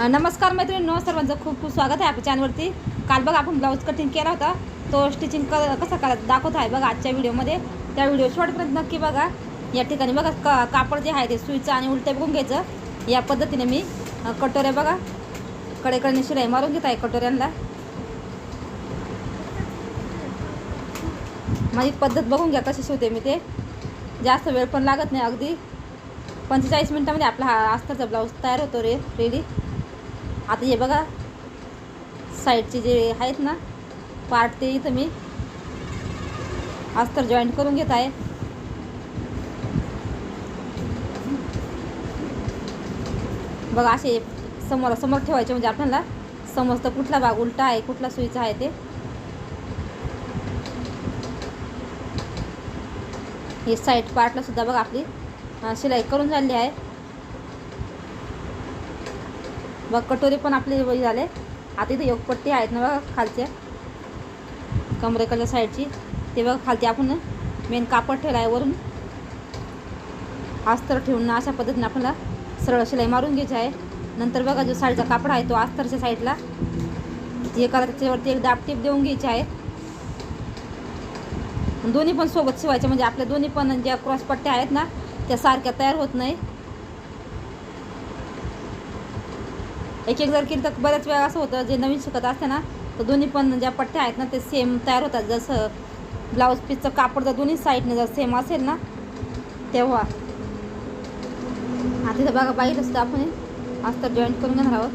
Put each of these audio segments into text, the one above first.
नमस्कार मैत्रिणी सर्वांचं खूप खूप स्वागत आहे आपल्या चॅनलवरती काल बघा आपण ब्लाऊज कटिंग केला होता. तो स्टिचिंग क कसा करायचं दाखवत आहे बघा आजच्या व्हिडिओमध्ये त्या व्हिडिओ शॉर्टपर्यंत नक्की बघा. या ठिकाणी बघा का कापड जे आहे ते सुईचं आणि उलटे बघून घ्यायचं. या पद्धतीने मी कटोऱ्या बघा. कडेकडे शिलाई मारून घेत आहे कटोऱ्यांना. माझी पद्धत बघून घ्या कशी शिवते मी ते. जास्त वेळ पण लागत नाही अगदी. पंचेचाळीस मिनटामध्ये आपला हा अस्तरचा ब्लाऊज तयार होतो रे रेडी आता हे बघा. साईडचे जे आहेत ना पार्ट ते इथं मी अस्तर जॉईंट करून घेत आहे. बघा असे समोर समोर ठेवायचे म्हणजे आपल्याला समजतं कुठला भाग उलटा आहे कुठला सुईचा आहे ते. हे साईड पार्टला सुद्धा बघा आपली शिलाई करून झाली आहे. बघ कटोरी पण आपले झाले. आता इथे एक पट्टी आहेत ना बघा खालच्या कमरेकडच्या साईडची. ते बघा खालती आपण मेन कापड ठेवलं आहे वरून अस्तर ठेवून ना अशा पद्धतीने आपल्याला सरळ शिलाई मारून घ्यायची आहे. नंतर बघा जो साईडचा कापड आहे तो अस्तरच्या साईडला. जे करा त्याच्यावरती एक दाब टीप देऊन घ्यायची आहे. दोन्ही पण सोबत शिवायचे म्हणजे आपल्या दोन्ही पण ज्या क्रॉस पट्ट्या आहेत ना त्या सारख्या तयार होत नाही. एक एक जर केलं तर बऱ्याच वेळा असं होतं जे नवीन शिकत असते ना तर दोन्ही पण ज्या पट्ट्या आहेत ना ते सेम तयार होतात. जसं ब्लाऊज पीसचं कापड जर दोन्ही साईडने जर सेम असेल ना तेव्हा. आता तिथं बघा बाईला असतं आपण अस्तर जॉईंट करून घेणार आहोत.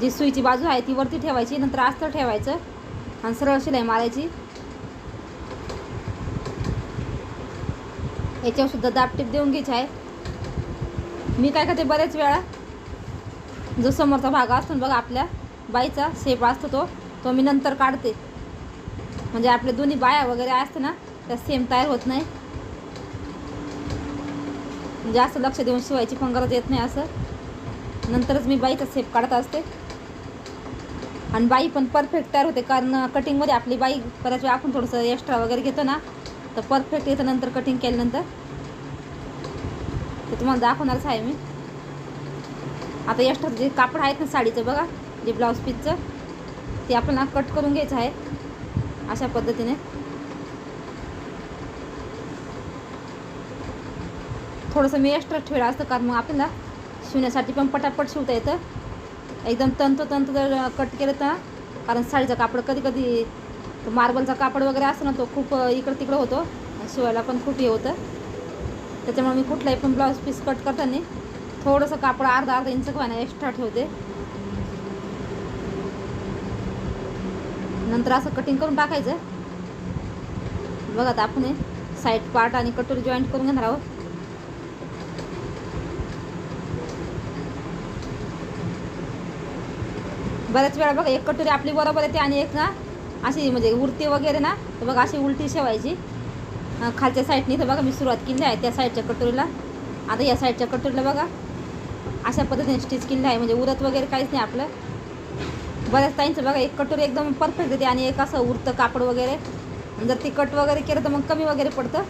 जी सुईची बाजू आहे ती वरती ठेवायची नंतर आस्तर ठेवायचं आणि सरळ शिलाई मारायची. याच्यावर सुद्धा दाब टीप देऊन घ्यायची आहे. मी काय करते बरेच वेळा. जो समोरचा भाग असतो ना बघा आपल्या बाईचा शेप असतो तो तो मी नंतर काढते. म्हणजे आपले दोन्ही बाया वगैरे असते ना त्या सेम तयार होत नाही. म्हणजे जास्त लक्ष देऊन शिवायची पण गरज येत नाही असं. नंतरच मी बाईचा सेप काढत असते. आणि बाई पण परफेक्ट तयार होते कारण कटिंगमध्ये आपली बाई बऱ्याच वेळा आपण थोडंसं एक्स्ट्रा वगैरे घेतो ना तर परफेक्ट येतं नंतर कटिंग केल्यानंतर ते तुम्हाला दाखवणारच आहे मी. आता एक्स्ट्रा जे कापड आहेत ना साडीचं बघा जे ब्लाऊज पीसचं ते आपल्याला कट करून घ्यायचं आहे अशा पद्धतीने. थोडंसं मी एक्स्ट्रा ठेवलं असतं कारण मग आपल्याला शिवण्यासाठी पण पटापट शिवता येतं. एकदम तंतोतंत जर कट केलं तर कारण साडीचं कापड कधी कधी मार्बलचा कापड वगैरे असतो ना तो खूप इकडं तिकडं होतो शिवायला पण खूप हे होतं. त्याच्यामुळे मी कुठलाही पण ब्लाऊज पीस कट करताना थोडंसं कापड अर्धा अर्धा इंच व्हायला एक्स्ट्रा ठेवते. नंतर असं कटिंग करून टाकायचं. बघा आता आपण साईड पार्ट आणि कटोरी जॉईंट करून घेणार आहोत. बऱ्याच वेळा बघा एक कटोरी आपली बरोबर येते आणि एक ना अशी म्हणजे उरती वगैरे ना तर बघा अशी उलटी शेवायची. खालच्या साईडनी तर बघा मी सुरुवात केली आहे त्या साईडच्या कटोरीला. आता या साईडच्या कटोरीला बघा. अशा पद्धतीने स्टिच केलेलं आहे म्हणजे उरत वगैरे काहीच नाही आपलं. बऱ्याच ताईंचं बघा एक कटोरी एकदम परफेक्ट येते आणि एक असं उरतं कापड वगैरे. जर ती कट वगैरे केलं तर मग कमी वगैरे पडतं.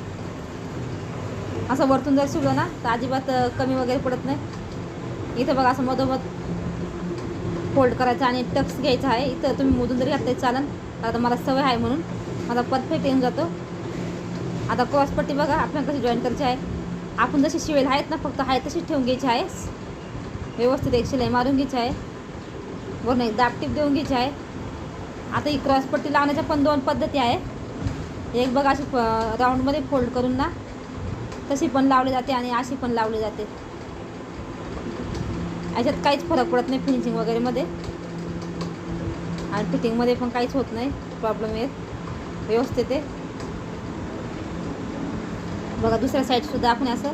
असं वरतून जर शिवलं ना तर अजिबात कमी वगैरे पडत नाही. इथं बघा असं मधोमध फोल्ड करायचं आणि टक्स घ्यायचा आहे. इथं तुम्ही मोजून जरी घातलं चालन आता मला सवय आहे म्हणून. मला परफेक्ट येऊन जातो. आता क्रॉसपट्टी बघा आपल्याला कशी जॉईन करायची आहे. आपण जशी शिवेल आहेत ना फक्त आहे तशीच ठेवून घ्यायची आहे. व्यवस्थित एक शिलाई मारून घ्यायची आहे. बरं एक दापटीप देऊन घ्यायची आहे. आता ही क्रॉसपट्टी लावण्याच्या पण दोन पद्धती आहे एक बघा अशी राऊंडमध्ये फोल्ड करून ना तशी पण लावली जाते आणि अशी पण लावली जाते. याच्यात काहीच फरक पडत नाही फिनिशिंग वगैरेमध्ये आणि फिटिंगमध्ये पण काहीच होत नाही प्रॉब्लेम येत. व्यवस्थित आहे. बघा दुसऱ्या साईडसुद्धा आपण असं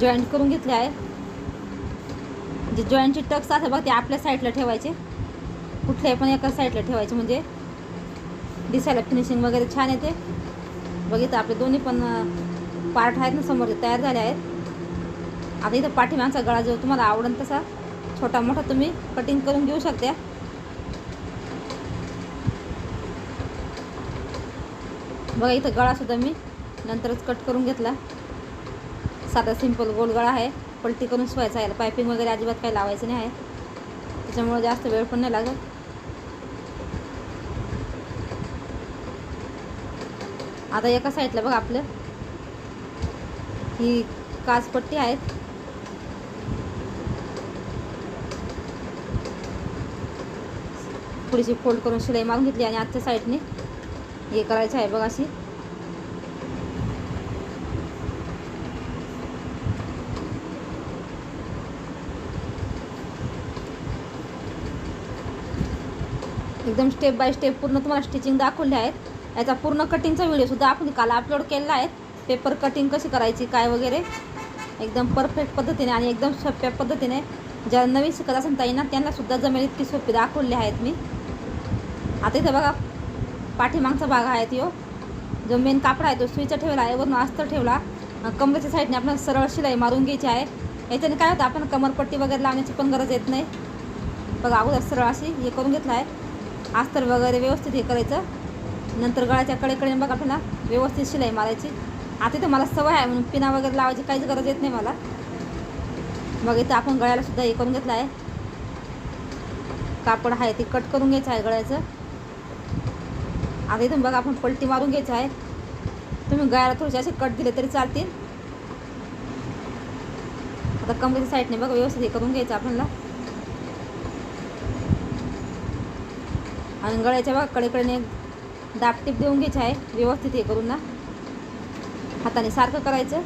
जॉईंट करून घेतले आहे. जे जॉईंटचे टक्स असतात बघा ते आपल्या साईडला ठेवायचे. कुठल्याही पण एका साईडला ठेवायचे म्हणजे दिसायला फिनिशिंग वगैरे छान येते. बघितलं आपले दोन्ही पण पार्ट आहेत ना समोर तयार झाले आहेत. आता इथं पाठीमागचा गळा जो तुम्हाला आवडेल तसा छोटा मोठा तुम्ही कटिंग करून घेऊ शकता. बघा इथं गळासुद्धा मी नंतरच कट करून घेतला. साधा सिंपल गोलगळा आहे. पलटी करून शिवायचा याला पायपिंग वगैरे अजिबात काही लावायचं नाही आहे. त्याच्यामुळे जास्त वेळ पण नाही लागत. आता एका साईडला बघा आपलं. ही काचपट्टी आहेत थोडीशी फोल्ड करून शिलाई मारून घेतली आणि आजच्या साईडने हे करायचं आहे बघा अशी. एकदम स्टेप बाय स्टेप पूर्ण तुम्हाला स्टिचिंग दाखवले आहेत. याचा पूर्ण कटिंगचा व्हिडिओसुद्धा आपण काल अपलोड केलेला आहे. पेपर कटिंग कशी करायची काय वगैरे? एकदम परफेक्ट पद्धतीने आणि एकदम सोप्या पद्धतीने. ज्या नवीन शिकत असेल ताई ना त्यांनासुद्धा जमेल इतकी सोपी दाखवली आहेत मी. आता इथं बघा पाठीमागचा भाग आहे तो. जो मेन कापड आहे तो सुईचा ठेवला आहे वरून अस्तर ठेवला. कमरेच्या साईडने आपण सरळ शिलाई मारून घ्यायची आहे. याच्याने काय होतं आपण कमरपट्टी वगैरे लावण्याची पण गरज येत नाही. बघा अगोदर सरळ अशी हे करून घेतलं आहे. अस्तर वगैरे व्यवस्थित हे करायचं. नंतर गळ्याच्या कडेकडे बघा आपल्याला व्यवस्थित शिलाई मारायची. आता इथं मला सवय आहे म्हणून पिना वगैरे लावायची काहीच गरज येत नाही मला. मग इथं आपण गळ्याला सुद्धा हे करून घेतलं आहे. कापड आहे ते कट करून घ्यायचं आहे गळ्याचं. आता इथून बघा आपण पलटी मारून घ्यायचं आहे. तुम्ही गळ्याला थोडेसे असे कट दिले तरी चालतील. आता कमरेच्या साईडने बघा व्यवस्थित हे करून घ्यायचं आपल्याला. आणि गळ्याच्या बघा कडेकडे दापटीप देऊन घ्यायचं आहे. व्यवस्थित हे करून ना. हाताने सारखं करायचं.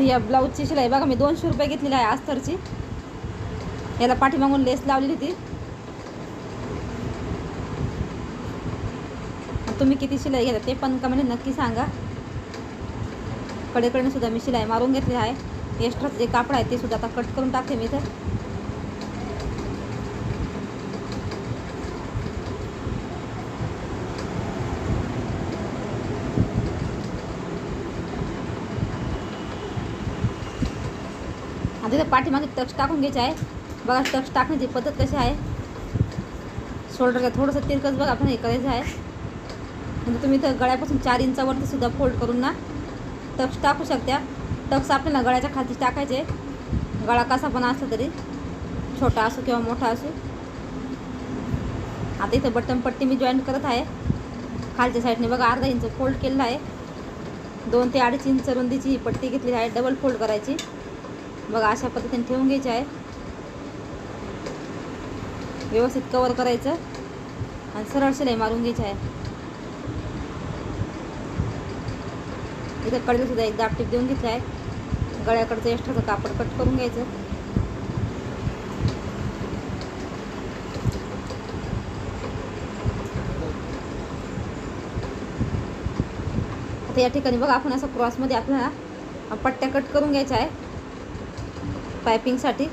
या ब्लाऊजची शिलाई बघा मी दोनशे रुपये घेतलेली आहे अस्तरची याला पाठीमागून लेस लावलेली होती. तुम्ही किती शिलाई घेता ते पण का म्हणजे नक्की सांगा. कडेकडे सुद्धा मी शिलाई मारून घेतली आहे. एक्स्ट्रा जे कापड आहे ते सुद्धा आता कट करून टाकते मी तर आता तर पाठीमागे टक्स टाकून घ्यायचे आहे. बघा टक्स टाकण्याची पद्धत कशी आहे. शोल्डरला थोडंसं तिरकस बघा आपण हे करायचं आहे. म्हणजे तुम्ही इथं गळ्यापासून चार इंचावरती सुद्धा फोल्ड करून ना टक्स टाकू शकता. टक्स आपल्याला गळ्याच्या खाली टाकायचे. गळा कसा पण असला तरी छोटा असो किंवा मोठा असो. आता इथं बटन पट्टी मी जॉईन करत आहे. खालच्या साईडने बघा अर्धा इंच फोल्ड केलेला आहे. दोन ते अडीच इंच रुंदीची ही पट्टी घेतलेली आहे. डबल फोल्ड करायची. बघा अशा पद्धतीने ठेवून घ्यायची आहे. व्यवस्थित कवर करायचं. आणि सरळ शिलाई मारून घ्यायची आहे. इथं कडेला सुद्धा एक दापटीप देऊन घेतलं आहे. गळ्याकडचं एक्स्ट्राचं कापड कट करून घ्यायचं. आता या ठिकाणी बघा आपण असं क्रॉसमध्ये आपल्याला पट्ट्या कट करून घ्यायच्या आहे. पायपिंगसाठी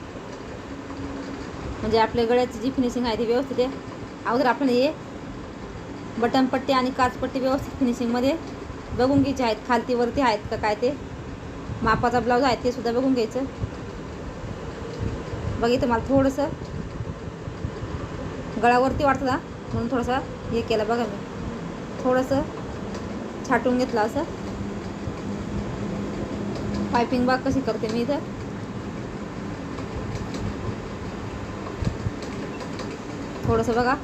म्हणजे आपल्या गळ्याची जी फिनिशिंग आहे ती व्यवस्थित आहे. अगोदर आपण हे बटनपट्टी आणि काचपट्टी व्यवस्थित फिनिशिंगमध्ये बघून घ्यायचे आहेत खालतीवरती आहेत का काय ते? मापाचा ब्लाऊज आहे ते सुद्धा बघून घ्यायचं. बघितलं मला थोडंसं गळावरती वाटतं ना म्हणून थोडंसं हे केलं बघा मी. थोडंसं छाटून घेतलं असं. पायपिंग बाग कशी करते मी इथं? थोडंसं बघा.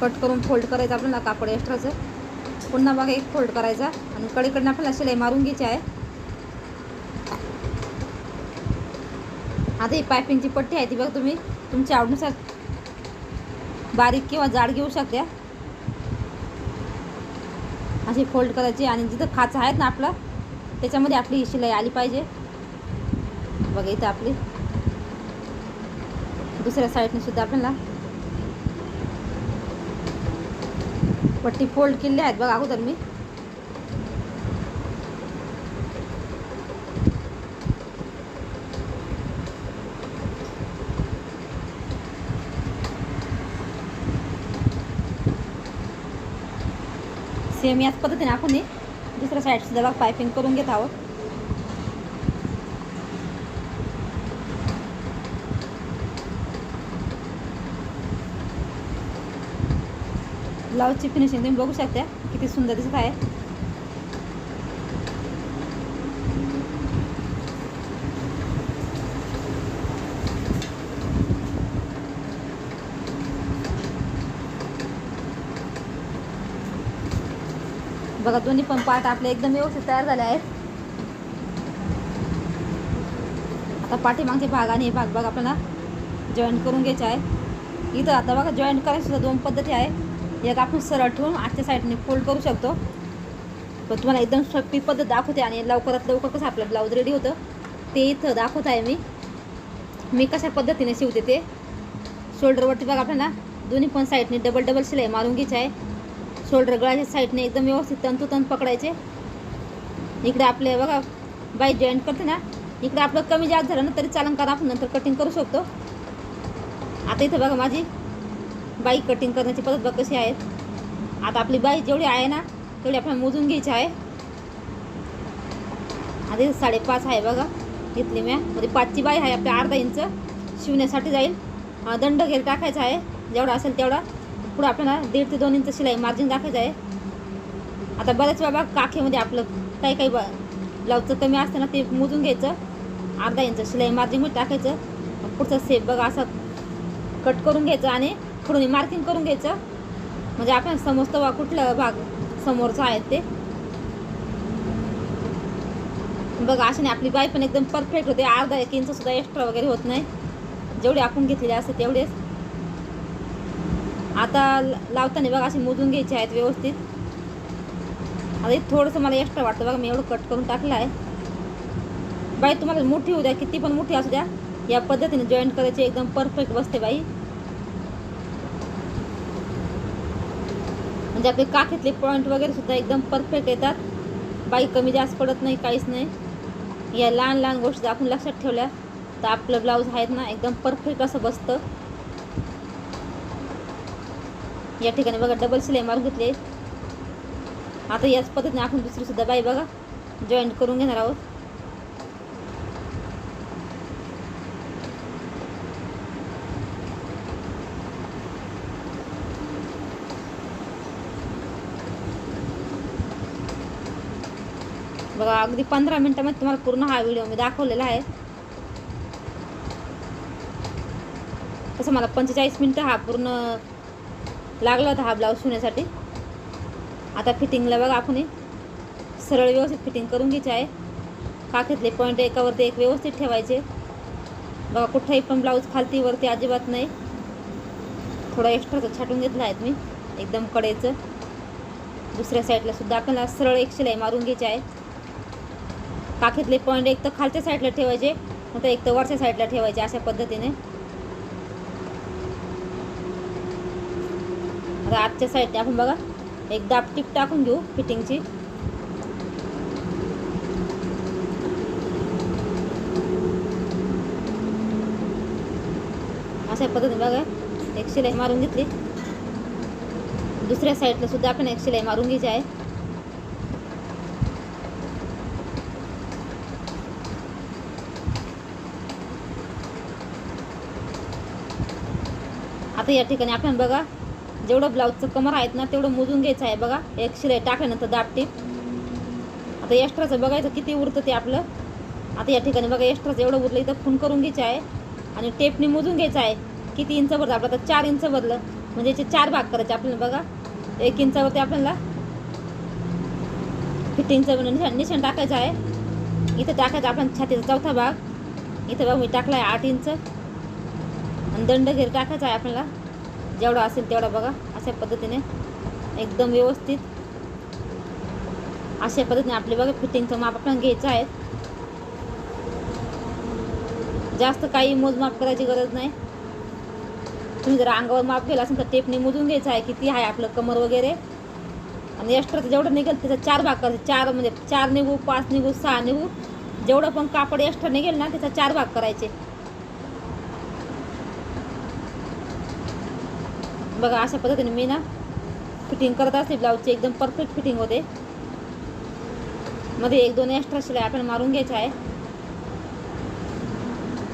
कट करून फोल्ड करायचं आपल्याला कापड एक्स्ट्राचं पुन्हा बघा एक फोल्ड करायचा. आणि कडेकडनं आपल्याला शिलाई मारून घ्यायची आहे. आता ही पायपिंगची पट्टी आहे ती बघा तुम्ही. तुमच्या आवडीनुसार बारीक किंवा जाड घेऊ शकता. अशी फोल्ड करायची. आणि जिथं खाच आहेत ना आपला त्याच्यामध्ये आपली शिलाई आली पाहिजे. बघा इथं आपली. दुसऱ्या साईडने सुद्धा आपल्याला पट्टी फोल्ड केली आहेत बघा अगोदर मी सेम याच पद्धतीने आपण दुसऱ्या साईडसुद्धा बघ पायपिंग करून घेत आहोत. ब्लाऊजची फिनिशिंग तुम्ही बघू शकता. किती सुंदर दिसत आहे. बघा दोन्ही पण पार्ट आपले एकदम व्यवस्थित तयार झाले आहेत. आता पाठीमागचे भाग आणि हे भाग बघा आपल्याला जॉईंट करून घ्यायचे आहे. इथं आता बघा जॉईंट करायची सुद्धा दोन पद्धती आहे. एक आपण सरळ ठेवून आजच्या साईडने फोल्ड करू शकतो. पण तुम्हाला एकदम सोपी पद्धत दाखवते आणि लवकरात लवकर कसं आपलं ब्लाऊज रेडी होतं ते इथं दाखवत आहे मी. मी कशा पद्धतीने शिवते ते? शोल्डरवरती बघा आपल्याला दोन्ही पण साईडने डबल डबल शिलाई मारून घ्यायची आहे. शोल्डर गळाच्या साईडने एकदम व्यवस्थित तंतुतंत पकडायचे. इकडे आपले बघा बाई जॉईंट करते ना इकडे आपलं कमी जास्त झालं ना तरी चालन कारण आपण नंतर कटिंग करू शकतो. आता इथं बघा माझी बाई कटिंग करण्याची पद्धत बघ कशी आहे? आता आपली बाई जेवढी आहे ना तेवढी आपल्याला मोजून घ्यायची आहे. आधी साडेपाच आहे बघा घेतली मी. म्हणजे पाचची बाई आहे आपल्या अर्धा इंच शिवण्यासाठी जाईल. दंड घेर टाकायचा आहे. जेवढा असेल तेवढा. पुढं आपल्याला दीड ते दोन इंच शिलाई मार्जिन टाकायचं आहे. आता बऱ्याच बाबा काखेमध्ये आपलं काही काही बा ब्लाऊजचं कमी असतं ना ते मोजून घ्यायचं. अर्धा इंच शिलाई मार्जिनमध्ये टाकायचं. पुढचा सेप बघा असा कट करून घ्यायचं आणि पुढून मार्किंग करून घ्यायचं. म्हणजे आपण समजतो बा कुठला भाग समोरचा आहे ते. बघा अशाने आपली बाई पण एकदम परफेक्ट होते. अर्धा एक इंच सुद्धा एक्स्ट्रा वगैरे होत नाही. जेवढे आपण घेतलेले असते तेवढेच. आता लावताना बघा असे मोजून घ्यायचे आहेत व्यवस्थित. आता थोडंसं मला एक्स्ट्रा वाटतं बघा मी एवढं कट करून टाकलं आहे. बाई तुम्हाला मोठी होऊ द्या किती पण मोठी असू द्या. या पद्धतीने जॉईंट करायची एकदम परफेक्ट बसते बाई. म्हणजे आपले काखेतले पॉईंट वगैरे सुद्धा एकदम परफेक्ट येतात. बाई कमी जास्त पडत नाही काहीच नाही. या लहान लहान गोष्टी आपण लक्षात ठेवल्या तर आपलं ब्लाऊज आहेत ना एकदम परफेक्ट असं बसतं. या ठिकाणी बघा डबल सिलाई मारून घेतली. आता याच पद्धतीने आपण दुसरीसुद्धा बाई बघा जॉईंट करून घेणार आहोत. बघा अगदी पंधरा मिनिटामध्ये तुम्हाला पूर्ण हा व्हिडिओ मी दाखवलेला आहे. तसं मला पंचेचाळीस मिनटं हा पूर्ण लागला होता हा ब्लाऊज शिवण्यासाठी. आता फिटिंगला बघा आपण सरळ व्यवस्थित फिटिंग करून घ्यायची आहे. काखेतले पॉईंट एकावरती एक व्यवस्थित ठेवायचे. बघा कुठंही पण ब्लाऊज खालती वरती अजिबात नाही. थोडा एक्स्ट्राचं छाटून घेतला आहेत मी. एकदम कडेचं. दुसऱ्या साईडला सुद्धा आपल्याला सरळ एक शिलाई मारून घ्यायची आहे. काखेतले पॉईंट एक तर खालच्या साईडला ठेवायचे नंतर एक तर वरच्या साईडला ठेवायचे अशा पद्धतीने. आता आजच्या साईडने आपण बघा. एक दाब टीप टाकून घेऊ फिटिंगची अशा पद्धतीने बघा एक शिलाई मारून घेतली. दुसऱ्या साईडला सुद्धा आपण एक शिलाई मारून घ्यायची आहे. आता या ठिकाणी. आपण बघा जेवढं ब्लाऊजचं कमर आहेत ना तेवढं मोजून घ्यायचं आहे बघा. एक शिलाई टाकल्यानंतर दाब आता एक्स्ट्राचं बघायचं किती उरतं ते आपलं. आता या ठिकाणी बघा एक्स्ट्राचं एवढं उरलं इथं खून करून घ्यायचं आहे. आणि टेपने मोजून घ्यायचं आहे. किती इंच भरलं आपलं तर चार इंच भरलं म्हणजे याचे चार भाग करायचे आपल्याला बघा. एक इंचावरती आपल्याला फिटिंगचं निशाण निशाण टाकायचं आहे. इथं टाकायचं आपण छातीचा चौथा भाग. इथं बघा मी टाकला आहे आठ इंच. आणि दंड घेर टाकायचा आहे आपल्याला. जेवढा असेल तेवढा बघा अशा पद्धतीने एकदम व्यवस्थित. अशा पद्धतीने आपले बघा फिटिंगचं माप आपण घ्यायचं आहे. जास्त काही मोजमाप करायची गरज नाही. तुम्ही जर अंगावर माप केलं असेल तर टेपने मोजून घ्यायचं आहे किती आहे आपलं कमर वगैरे. आणि एक्स्ट्राचं जेवढं निघेल त्याचा चार भाग करायचा. चार म्हणजे चार निघू पाच निघू सहा निघू. जेवढं पण कापड एक्स्ट्रा निघेल ना त्याचा चार भाग करायचे. बघा अशा पद्धतीने मी ना फिटिंग करत असते ब्लाऊजची एकदम परफेक्ट फिटिंग होते. मध्ये एक दोन एक्स्ट्रा शिलाई आपण मारून घ्यायचं आहे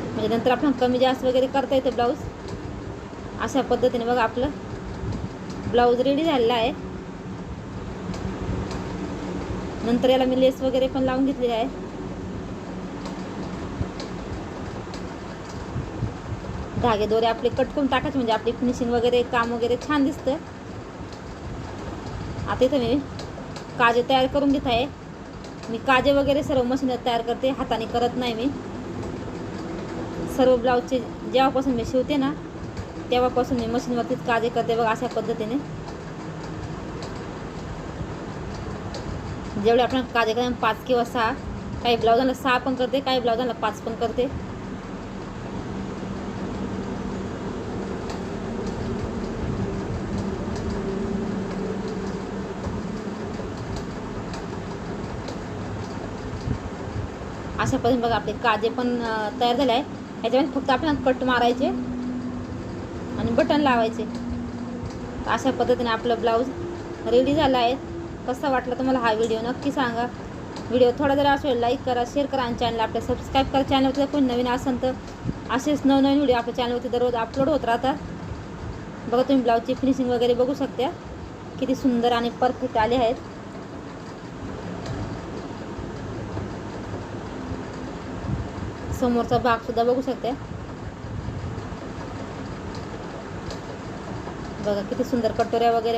म्हणजे नंतर आपण कमी जास्त वगैरे करता येते ब्लाऊज अशा पद्धतीने बघा आपलं ब्लाऊज रेडी झालेला आहे. नंतर याला मी लेस वगैरे पण लावून घेतलेली आहे. धागे दोरे आपले कट करून टाकायचे म्हणजे आपली फिनिशिंग वगैरे काम वगैरे छान दिसतं आता इथं मी काजे तयार करून घेत आहे. मी काजे वगैरे सर्व मशीनवर तयार करते हाताने करत नाही मी. सर्व ब्लाऊजचे जेव्हापासून मी शिवते ना तेव्हापासून मी मशीनवरतीच काजे करते बघा अशा पद्धतीने. जेवढे आपण काजे करते पाच किंवा सहा काही ब्लाऊजांना सहा पण करते काही ब्लाऊजांना पाच पण करते. अशा पद्धतीने बघा आपले काजे पण तयार झाले आहे ह्याच्यामध्ये फक्त आपल्याला कट मारायचे आणि बटन लावायचे. अशा पद्धतीने आपलं ब्लाऊज रेडी झाला आहे. कसा वाटला तुम्हाला हा व्हिडिओ नक्की सांगा. व्हिडिओ थोडा जरी असेल लाईक करा शेअर करा आणि चॅनल आपल्या सबस्क्राईब करा. चॅनलवरती जर कोणी नवीन असेल तर असेच नवनवीन व्हिडिओ आपल्या चॅनलवरती दररोज अपलोड होत राहतात. बघा तुम्ही ब्लाऊजची फिनिशिंग वगैरे बघू शकता. किती सुंदर आणि परफेक्ट आले आहेत. समोरचा भाग सुद्धा बघू शकते. बघा किती सुंदर कटोऱ्या वगैरे